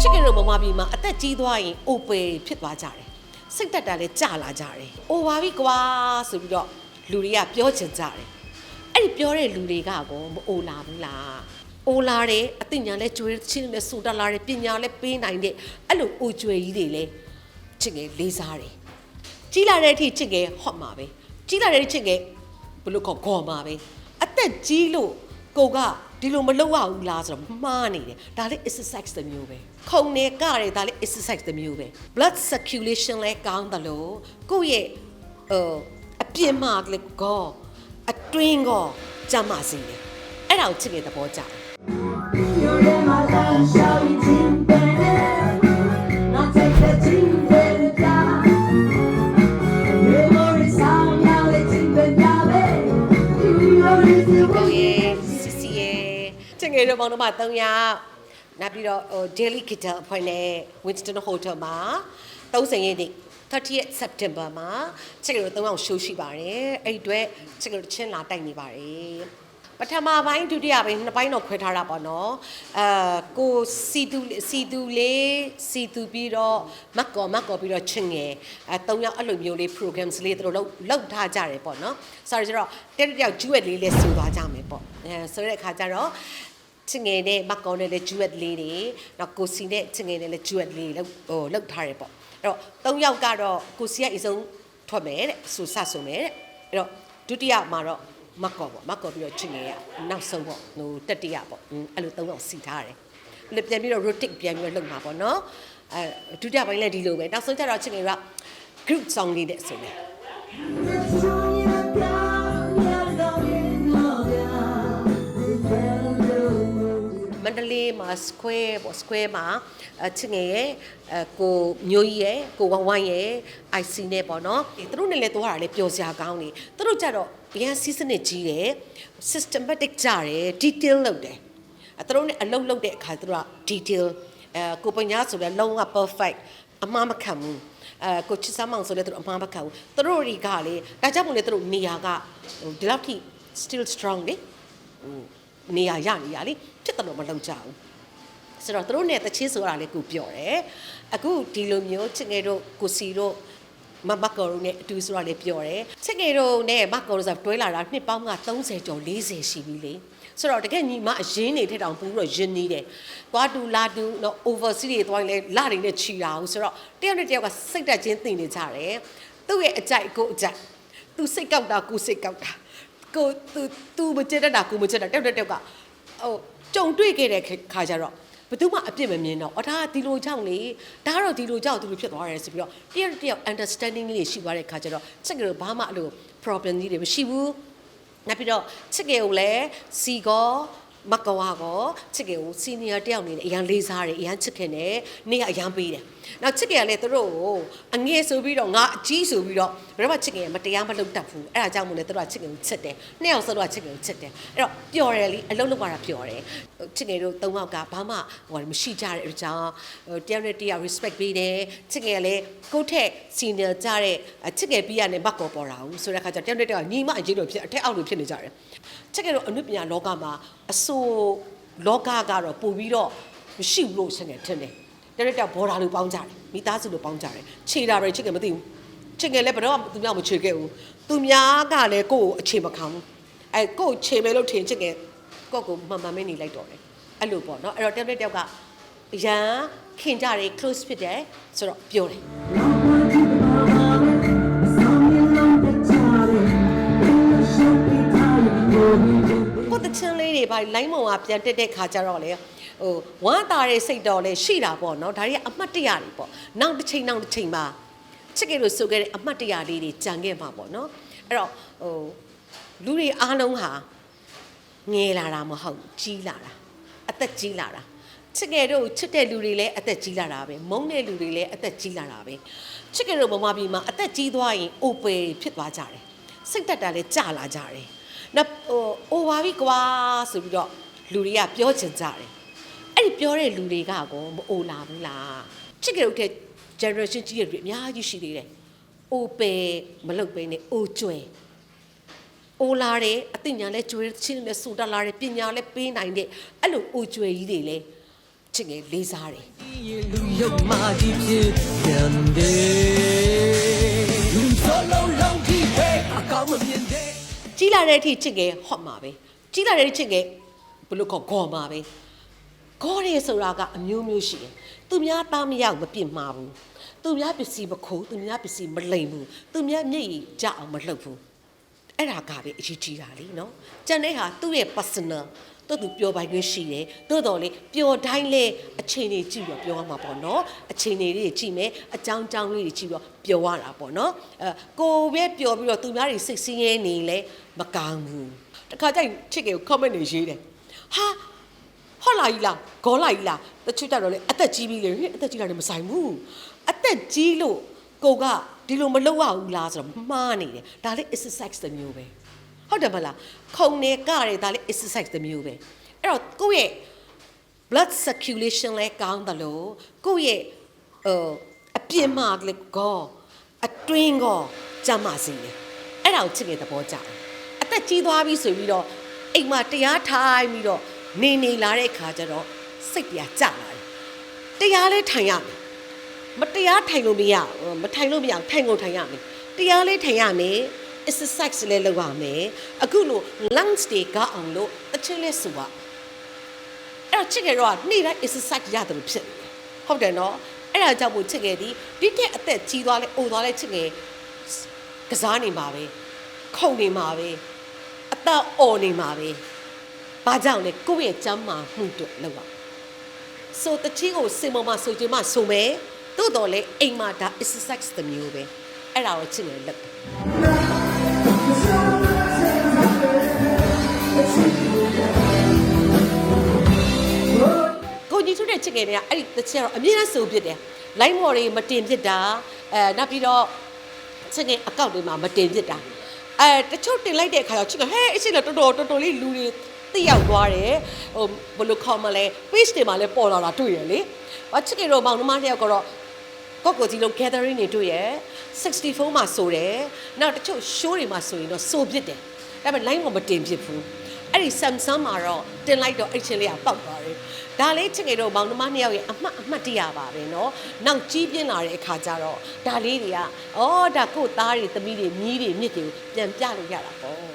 ချစ်ကင်တို့မမပြည်မှာအသက်ကြီးသွားရင်အိုပယ်ဖြစ်သွားကြတယ်စိတ်တက်တာလည်းကြာလာကြတယ်အိုပါပြီကွာဆိုပြီးတော့လူတွေကပြောချင်ကြတယ်အဲ့ဒီပြောတဲ့လူတွေကကောမအိုလာဘူးလားအိုလာတယ်အသိဉာဏ်လည်းကျွေးချင်းလည်းစူတက်လာတယ်ပညာလည်းပေးနိုင်တဲ့အဲ့လိုအိုကျွေကြီးတွေလည်းချစ်ငယ်လေးစားတယ်ကြီးလာတဲ့အထိချစ်ငယ်ဟော့မှာပဲကြီးလာတဲ့ချစ်ငယ်ဘယ်လိုခေါ်ခေါ်မှာပဲအသက်ကြီးလို့ကိုက ဒီလိုမလုပ်ရဘူးလားဆိုတော့မှားနေတယ်ဒါလေး exercise တစ်မျိုးပဲခုံနေကရတယ်ဒါလေး exercise တစ်မျိုးပဲ blood circulation လဲကောင်းတယ်လို့ကိုယ့်ရဲ့ဟိုအပြင်းမှလည်းကောအတွင်းကောကြမ်းပါစေတယ်အဲ့ဒါကိုချစ်တဲ့သဘောကြတယ် ယ်တို့ပေါင်းတော့မှ3ယောက်နောက်ပြီးတော့ဟို Daily Kittel အဖွဲ့နဲ့ Winston Hotel မှာ30ရက်နေ့ 30th September မှာချစ်ငယ်တို့3ယောက်ရှိုးရှိပါတယ်အဲ့ဒီအတွက်ချစ်ငယ်တို့ချင်းလာတိုက်နေပါတယ်ပထမပိုင်းဒုတိယပိုင်းနှစ်ပိုင်းတော့ခွဲထားတာပေါ့နော်အဲကိုစီတူစီတူလေးစီတူပြီးတော့မက်ကောမက်ကောပြီးတော့ချင်းငယ်အဲ၃ယောက်အဲ့လိုမျိုးလေး programs လေးတို့လောက်လောက်ထားကြတယ်ပေါ့နော်ဆိုတော့ကျတော့တက်တက်ယောက်ဂျူဝက်လေးလေးစူသွားကြမယ်ပေါ့အဲဆိုတဲ့အခါကျတော့ ချင်းငယ်နဲ့မက်ကောနဲ့လည်းဂျူဝက်လေးတွေနောက်ကိုစီနဲ့ချင်းငယ်နဲ့လည်းဂျူဝက်လေးလောက်ဟိုလောက်ထားတယ်ပေါ့အဲ့တော့၃ယောက်ကတော့ကိုစီကအဆုံးထွက်မယ်တဲ့စူဆဆိုမယ်တဲ့အဲ့တော့ဒုတိယမှာတော့မက်ကောပေါ့မက်ကောပြီးတော့ချင်းငယ်ကနောက်ဆုံးပေါ့ဟိုတတိယပေါ့อืมအဲ့လို၃ယောက်စီထားတယ်လည်းပြန်ပြီးတော့ rotate ပြန်ပြီးတော့လုပ်မှာပေါ့နော်အဲဒုတိယပိုင်းလည်းဒီလိုပဲနောက်ဆုံးကျတော့ချင်းတွေက group song လေးတဲ့ဆိုမယ် မန္တလေးမှာ square ပေါ့ square မှာအချင်းငယ်ရဲ့အကိုမျိုးကြီးရဲ့ကိုဝမ်ဝမ်ရဲ့ IC နဲ့ပေါ့နော်သူတို့နဲ့လည်းသွားတာလည်းပျော်စရာကောင်းနေသူတို့ကြတော့အရင် season နဲ့ကြီးတယ် systematic ကြတယ် detail လုပ်တယ်အဲသူတို့နဲ့အလုံးလုံးတဲ့အခါသူတို့က detail အဲကိုပညာဆိုလဲလုံးဝ perfect အမှားမခံဘူးအဲကိုချစ်စမ်းမောင်ဆိုလဲသူတို့အမှားမခံဘူးသူတို့တွေကလေဒါကြောင့်မို့လဲသူတို့နေရာကဟိုဒီလောက်ထိ still strong လေဟိုနေရာရနေရလေဖြစ်တယ်လို့မလုပ်ကြဘူး ဆိုတော့သူတို့နဲ့တချင်းဆိုတာလေးကိုပြောတယ်အခုဒီလိုမျိုးချစ်ငယ်တို့ကိုစီတို့မမကောတို့နဲ့အတူဆိုတာလေးပြောတယ်ချစ်ငယ်တို့နဲ့မကောတို့ဆိုတွဲလာတာနှစ်ပေါင်းက30ကျော်40ရှိပြီလေဆိုတော့တကယ်ညီမအရင်နေထက်တောင်ပူပြီးတော့ရင်းနေတယ်သွားတူလာတူတော့ overseas တွေသွားရင်လည်းလာတွေနဲ့ချီတာဘူးဆိုတော့တယောက်နဲ့တယောက်ကစိတ်တက်ချင်းသိနေကြတယ်သူ့ရဲ့အကြိုက်ကိုအကြိုက်သူစိတ်ကောက်တာကိုစိတ်ကောက်တာကိုသူသူမချစ်တတ်တာကိုမချစ်တတ်တယောက်နဲ့တယောက်ကဟိုကြုံတွေ့ခဲ့တဲ့ခါကျတော့ ဘယ်သူမှအပြစ်မမြင်တော့အော်ဒါကဒီလိုကြောင့်လေဒါကတော့ဒီလိုကြောင့်ဒီလိုဖြစ်သွားတယ်ဆိုပြီးတော့တယောက်တစ်ယောက် understanding လေးရှိသွားတဲ့ခါကျတော့စက်ကလေးဘာမှအဲ့လို problem ကြီးတွေမရှိဘူးနောက်ပြီးတော့ချစ်ကေကိုလည်းစီကောမကွာကောချစ်ကေကို senior တယောက်အနေနဲ့အရန်လေးစားတယ်အရန်ချစ်ခင်တယ်နေ့ကအရန်ပေးတယ် နောက်ချစ်ကေကလည်းသူတို့ကိုအငယ်ဆိုပြီးတော့ငါအကြီးဆိုပြီးတော့ဘယ်တော့မှချစ်ကေကမတရားမလုပ်တတ်ဘူးအဲ့ဒါကြောင့်မို့လဲသူတို့ကချစ်ကေကိုချစ်တယ်နှစ်ယောက်စတော့ချစ်ကေကိုချစ်တယ်အဲ့တော့ပျော်တယ်လीအလုံးလုံးရတာပျော်တယ်ချစ်ကေတို့သုံးယောက်ကဘာမှဟိုမရှိကြတဲ့အကြောင်းဟိုတယောက်နဲ့တယောက် respect ပေးတယ်ချစ်ကေကလည်းကိုယ့်ထက် senior ကြတဲ့ချစ်ကေပြီးရတဲ့မက်ကော်ပေါ်တာဘူးဆိုတဲ့အခါကျတယောက်နဲ့တယောက်ညီမအကြီးလို့ဖြစ်အထက်အောက်လို့ဖြစ်နေကြတယ်ချစ်ကေတို့အနုပညာလောကမှာအဆိုးလောကကတော့ပို့ပြီးတော့မရှိဘူးလို့ဆက်နေထင်တယ် တရက်တက်ဘော်ဒါလိုပေါင်းကြတယ်မိသားစုလိုပေါင်းကြတယ်ခြေတာပဲချစ်ကေမသိဘူးချစ်ကေလည်းဘယ်တော့မှသူများမချေခဲ့ဘူးသူများကလည်းကိုယ့်ကိုအခြေမခံဘူးအဲကိုယ့်ကိုခြေမယ်လို့ထင်ချစ်ကေကိုယ့်ကိုမှန်မှန်မနေလိုက်တော့တယ်အဲ့လိုပေါ့နော်အဲ့တော့တရက်တယောက်ကအရန်ခင်ကြတယ် close ဖြစ်တယ်ဆိုတော့ပြောတယ်ကိုတချင်းလေးတွေဘာလိုင်းမောင်ကပြန်တက်တဲ့ခါကျတော့လေ ဟိုဝမ်းသာတဲ့စိတ်တော်လည်းရှိတာပေါ့နော်ဒါတွေကအမှတ်တရတွေပေါ့နောက်တစ်ချိန်နောက်တစ်ချိန်မှာချစ်ကေလို့ဆိုခဲ့တဲ့အမှတ်တရလေးတွေကြံခဲ့မှာပေါ့နော်အဲ့တော့ဟိုလူတွေအားလုံးဟာငယ်လာတာမဟုတ်ကြီးလာတာအသက်ကြီးလာတာချစ်ကေတို့ချစ်တဲ့လူတွေလည်းအသက်ကြီးလာတာပဲမုန်းတဲ့လူတွေလည်းအသက်ကြီးလာတာပဲချစ်ကေတို့မမပြည်မှာအသက်ကြီးသွားရင်အိုပယ်ဖြစ်သွားကြတယ်စိတ်တက်တာလည်းကြာလာကြတယ်နော်ဟိုအိုပါပြီကွာဆိုပြီးတော့လူတွေကပြောချင်ကြတယ်အဲ့ဒီ ပြောတဲ့လူတွေကကောမအိုလာဘူးလားချစ်ကြတဲ့ generation ကြီးတွေအများကြီးရှိသေးတယ်အိုပယ်မလုပ်ဘဲနဲ့အိုကျွဲအိုလာတယ်အသိဉာဏ်လဲကျွဲချင်းလဲစူတက်လာတယ်ပညာလဲပေးနိုင်တဲ့အဲ့လိုအိုကျွဲကြီးတွေလဲချချစ်ငယ်လေးစားတယ်လူရုပ်မာကြီးဖြစ်ပြန်တယ်လူစလုံးလုံးကြီးပဲအကောင်းမမြင်တဲ့ကြီးလာတဲ့အထိချစ်ငယ်ဟော့မှာပဲကြီးလာတဲ့အထိချစ်ငယ်ဘယ်လိုခေါ်ဂေါ်မှာပဲ ဂေါ်ရီဆိုတာကအမျိုးမျိုးရှိတယ်သူများသားမရောက်မပြစ်မှာဘူးသူများပစ္စည်းမခိုးသူများပစ္စည်းမလိမ်ဘူးသူများမျက်ရည်ကြအောင်မလှုပ်ဘူးအဲ့ဒါကပဲအရေးကြီးတာလीနော်ကျန်တဲ့ဟာသူ့ရဲ့ personal တော်သူပြောပိုင်ခွင့်ရှိတယ်။သို့တော်လေပျော်တိုင်းလဲအချိန်တွေကြည့်ပြီးပြောရမှာပေါ့နော်။အချိန်တွေတွေကြည့်မယ်။အကြောင်းကြောင်းလေးတွေကြည့်ပြီးပြောရတာပေါ့နော်။အဲကိုပဲပြောပြီးတော့သူများတွေစိတ်ဆင်းရဲနေလဲမကောင်းဘူး။တခါကျရင် chick ကို comment တွေရေးတယ်။ဟာ ဟောလာကြီးလားဂေါ်လာကြီးလားတချို့ကြတော့လေအသက်ကြီးပြီလေဟင်အသက်ကြီးတာလည်းမဆိုင်ဘူးအသက်ကြီးလို့ကိုကဒီလိုမလုပ်ရဘူးလားဆိုတော့မှားနေတယ်ဒါလေး exercise တစ်မျိုးပဲဟုတ်တယ်မလားခုံနေကရတယ်ဒါလေး exercise တစ်မျိုးပဲအဲ့တော့ကိုယ့်ရဲ့ blood circulation လဲကောင်းတယ်လို့ကိုယ့်ရဲ့ဟိုအပြင်းမာကလေးကောအတွင်းကောကြမ်းမာစေတယ်အဲ့ဒါကိုချစ်တဲ့သဘောကြတယ်အသက်ကြီးသွားပြီဆိုပြီးတော့အိမ်မှာတရားထိုင်ပြီးတော့ နေနေလာတဲ့ခါကျတော့စိတ်ပြာကြလာတယ်တရားလဲထိုင်ရမယ်မတရားထိုင်လို့မရဘူးမထိုင်လို့မရဘူးထိုင်ကုန်ထိုင်ရမယ်တရားလဲထိုင်ရမယ် exercise လဲလုပ်ရမယ်အခုလို့ lungs တွေကောက်အောင်လို့တစ်ချက်လဲဆိုပါအဲ့တော့ချစ်ငယ်တော့ကနေ့တိုင်း exercise ရတယ်လို့ဖြစ်နေတယ်ဟုတ်တယ်နော်အဲ့ဒါကြောင့်မို့ချစ်ငယ်ဒီဒီတဲ့အသက်ကြီးသွားလဲအိုသွားလဲချစ်ငယ်ကစားနေမှာပဲခုန်နေမှာပဲအသက်အော်နေမှာပဲ ဘာကြောင့်လဲကိုယ့်ရဲ့ကျမ်းမာမှုတို့လောက်ပါဆိုတချီကိုစင်ပေါ်မှာဆိုချင်မှဆိုမယ်တိုးတော်လဲအိမ်မှာဒါ exercise တစ်မျိုးပဲအဲ့ဒါကိုချစ်ငယ်လက်တယ်ကိုကြီးထုတဲ့ချစ်ငယ်တွေကအဲ့ဒီတစ်ချက်တော့အမြဲတမ်းဆိုပြစ်တယ်။ line မော်တွေမတင်ပြစ်တာအဲနောက်ပြီးတော့ချစ်ငယ်အကောင့်တွေမှာမတင်ပြစ်တာအဲတချို့တင်လိုက်တဲ့အခါကျချစ်ငယ်ဟဲ့အစ်စ်လည်းတော်တော်တော်တော်လေးလူတွေ သိရောက်သွားတယ်ဟိုဘယ်လိုခေါ်မလဲ page တွေမှာလည်းပေါ်လာတာတွေ့ရလေ။ဘာချစ်ငယ်တော့မောင်နှမတစ်ယောက်ကတော့ကော့ကိုကြီးလုံး gathering တွေတွေ့ရ64မှာဆိုတယ်။နောက်တချို့ show တွေမှာဆိုရင်တော့ဆိုပြစ်တယ်။ဒါပေမဲ့ line မှာမတင်ပြစ်ဘူး။ အဲ့ဒီ Samsung မှာတော့တင်လိုက်တော့အဲ့ချင်းလေးကပောက်သွားတယ်။ဒါလေးချစ်ငယ်တော့မောင်နှမနှစ်ယောက်ရဲ့အမှတ်အမှတ်တရပါပဲเนาะ။နောက်ကြီးပြင်းလာတဲ့အခါကျတော့ဒါလေးတွေကဩဒါကို့သားတွေသမီးတွေမြီးတွေမြစ်တွေကိုပြန်ပြလို့ရတာပေါ့